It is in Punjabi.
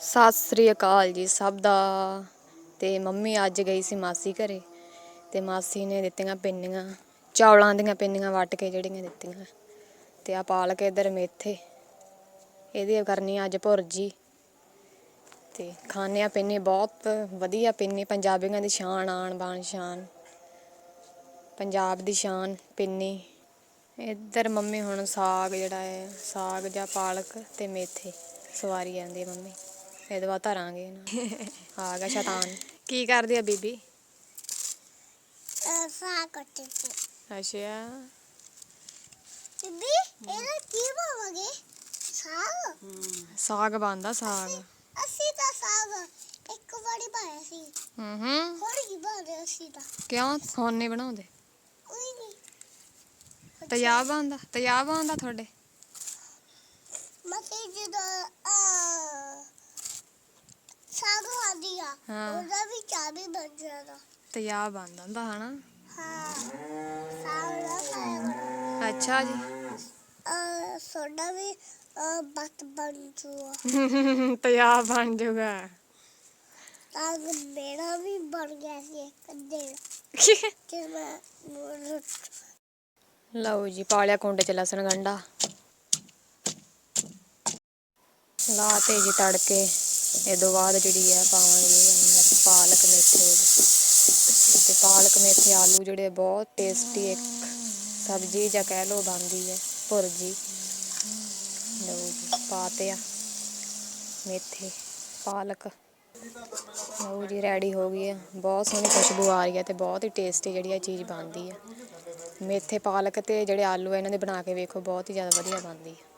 ਸਤਿ ਸ੍ਰੀ ਅਕਾਲ ਜੀ ਸਭ ਦਾ। ਤੇ ਮੰਮੀ ਅੱਜ ਗਈ ਸੀ ਮਾਸੀ ਘਰੇ ਤੇ ਮਾਸੀ ਨੇ ਦਿੱਤੀਆਂ ਪਿੰਨੀਆਂ, ਚੌਲਾਂ ਦੀਆਂ ਪਿੰਨੀਆਂ ਵੱਟ ਕੇ ਜਿਹੜੀਆਂ ਦਿੱਤੀਆਂ। ਤੇ ਆ ਪਾਲਕ ਇਧਰ ਮੇਥੇ, ਇਹਦੀ ਕਰਨੀ ਅੱਜ ਭੁਰਜੀ। ਤੇ ਖਾਣੇ ਆ ਪਿੰਨੀ, ਬਹੁਤ ਵਧੀਆ ਪਿੰਨੀ, ਪੰਜਾਬੀਆਂ ਦੀ ਸ਼ਾਨ, ਆਣ ਬਾਣ ਸ਼ਾਨ। ਪੰਜਾਬ ਦੀ ਸ਼ਾਨ ਪਿੰਨੀ। ਇੱਧਰ ਮੰਮੀ ਹੁਣ ਸਾਗ ਜਿਹੜਾ ਹੈ, ਸਾਗ ਜਾਂ ਪਾਲਕ ਤੇ ਮੇਥੇ, ਸਵਾਰੀ ਜਾਂਦੀ ਹੈ ਮੰਮੀ। ਇਹਦੇ ਬਾਅਦ ਧਰਾਂਗੇ ਇਹਨੂੰ ਆ ਗਿਆ ਸ਼ੈਤਾਨ। ਕੀ ਕਰਦੀ ਆ ਬੀਬੀ? ਸਾਗ ਕੱਟੇ ਸੀ। ਅੱਛਾ। ਬੀਬੀ ਇਹਦਾ ਕੀ ਬਣਾਵਾਂਗੇ ਸਾਗ? ਸਾਗ ਬਣਦਾ ਸਾਗ। ਅਸੀਂ ਤਾਂ ਸਾਗ ਇੱਕ ਵਾਰੀ ਪਾਇਆ ਸੀ। ਹੂੰ ਹੂੰ। ਹੋਰ ਕੀ ਬਣਾਦੇ ਅਸੀਂ ਤਾਂ। ਕਿਉਂ? ਹੁਣ ਨਹੀਂ ਬਣਾਉਂਦੇ। ਕੋਈ ਨਹੀਂ ਤਿਆਬ ਬਣਦਾ ਤਿਆਬ ਬਣਦਾ ਤੁਹਾਡੇ? ਮਸੀਂ ਜਦੋਂ ਆਦੀ ਆ। ਹਾਂ। ਉਹਦਾ ਵੀ ਚਾਹ ਵੀ ਬਣ ਜਾਂਦਾ ਤਿਆਬ ਬਣਦਾ ਹੁੰਦਾ ਹਨਾ। ਹਾਂ। ਖਾਇਆ ਕਰੋ ਅੱਛਾ ਜੀ। ਅਹ, ਸੋਡਾ ਵੀ ਬਤ ਬਣ ਜੂਆ। ਤਿਆਬ ਬਣ ਜਾਊਗਾ ਤਾਂ ਮੇਰਾ ਵੀ ਬਣ ਗਿਆ ਸੀ ਇੱਕ ਦਿਨ। ਕਿ ਮੈਂ ਨੂੰ ਲਓ ਜੀ ਪਾਲਿਆ ਕੁੰਡੇ ਚ ਲਸਣ ਗੰਡਾ। ਲਾਤੇ ਜੀ ਤੜਕੇ। ਇਹ ਤੋਂ ਬਾਅਦ ਜਿਹੜੀ ਹੈ ਪਾਵਾਂਗੇ ਅੰਦਰ ਪਾਲਕ ਮੇਥੇ ਇਹਦੇ। ਤੇ ਪਾਲਕ ਮੇਥੇ ਆਲੂ ਜਿਹੜੇ ਬਹੁਤ ਟੇਸਟੀ ਇੱਕ ਸਬਜ਼ੀ ਜਾਂ ਕਹਿ ਲੋ ਬਣਦੀ ਹੈ, ਭੁਰਜੀ। ਲਓ ਜੀ, ਪਾਤੇ ਆ ਮੇਥੇ, ਪਾਲਕ। ਲਓ ਜੀ ਰੈਡੀ ਹੋ ਗਈ ਹੈ। ਬਹੁਤ ਸੋਹਣੀ ਖੁਸ਼ਬੂ ਆ ਰਹੀ ਹੈ ਤੇ ਬਹੁਤ ਹੀ ਟੇਸਟੀ ਜਿਹੜੀ ਇਹ ਚੀਜ਼ ਬਣਦੀ ਹੈ। ਮੇਥੇ, ਪਾਲਕ ਤੇ ਜਿਹੜੇ ਆਲੂ ਆ, ਇਹਨਾਂ ਦੇ ਬਣਾ ਕੇ ਵੇਖੋ, ਬਹੁਤ ਹੀ ਜ਼ਿਆਦਾ ਵਧੀਆ ਬਣਦੀ ਹੈ।